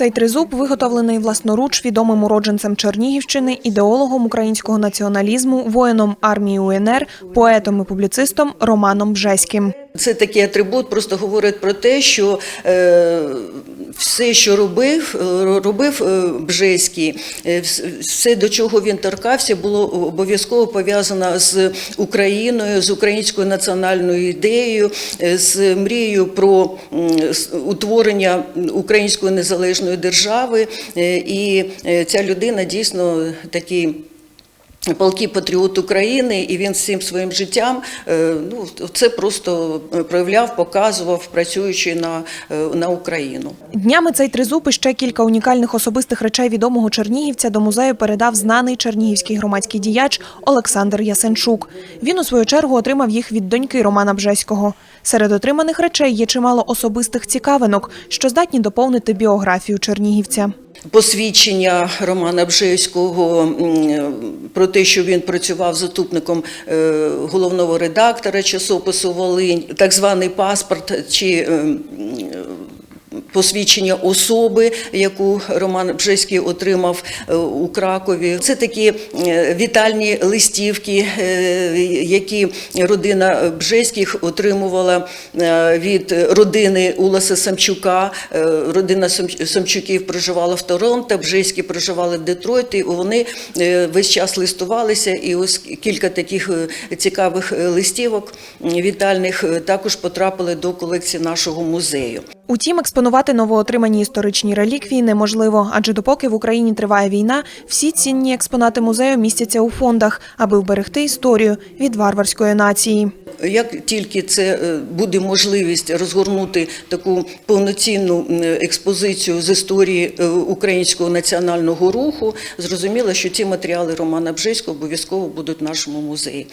Цей тризуб виготовлений власноруч відомим уродженцем Чернігівщини, ідеологом українського націоналізму, воїном армії УНР, поетом і публіцистом Романом Бжеським. Це такий атрибут, просто говорить про те, що е, все, що робив, е, робив е, Бжеський, е, все, до чого він торкався, було обов'язково пов'язано з Україною, з українською національною ідеєю, з мрією про утворення української незалежної держави. І ця людина дійсно такий. Палкий патріот України, і він всім своїм життям е, ну, це просто проявляв, показував, працюючи на, е, на Україну. Днями цей тризуб і ще кілька унікальних особистих речей відомого чернігівця до музею передав знаний чернігівський громадський діяч Олександр Ясенчук. Він у свою чергу отримав їх від доньки Романа Бжеського. Серед отриманих речей є чимало особистих цікавинок, що здатні доповнити біографію чернігівця. Посвідчення Романа Бжейського про те, що він працював заступником е, головного редактора часопису Волинь, так званий паспорт чи е, м, посвідчення особи, яку Роман Бжеський отримав е, у Кракові. Це такі е, вітальні листівки, е, які родина Бжеських отримувала від родини Уласа Самчука. Родина Сам- Самчуків проживала в Торонто, Бжеські проживали в Детройті. Вони весь час листувалися, і ось кілька таких цікавих листівок вітальних також потрапили до колекції нашого музею. Утім, експонувати новоотримані історичні реліквії неможливо, адже допоки в Україні триває війна, всі цінні експонати музею містяться у фондах, аби вберегти історію від варварської нації. Як тільки це е, буде можливість розгорнути таку повноцінну експозицію з історії е, українського національного руху, зрозуміло, що ці матеріали Романа Бжеського обов'язково будуть в нашому музеї.